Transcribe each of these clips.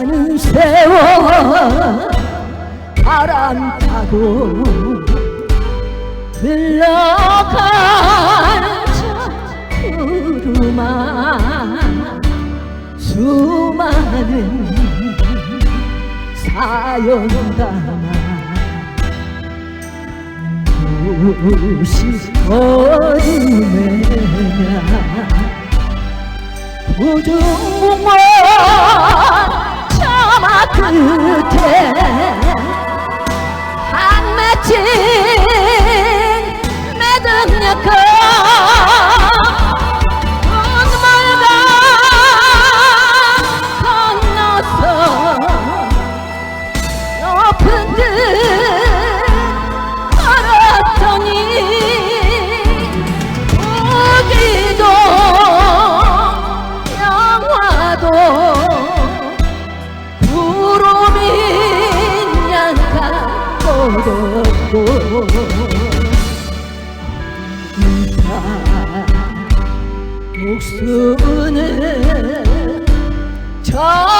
가는 세월 바람 타고 흘러가는 저 구름아 수많은 사연 담아 곳이 어디느냐 부중 끝에 한 맺힌 이타 목수는 정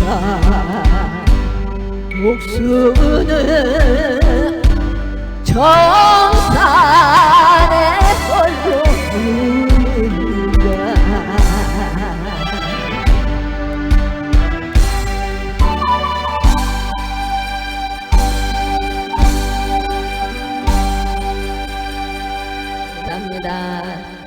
이가 목수는 정산에 우는가 감사합니다.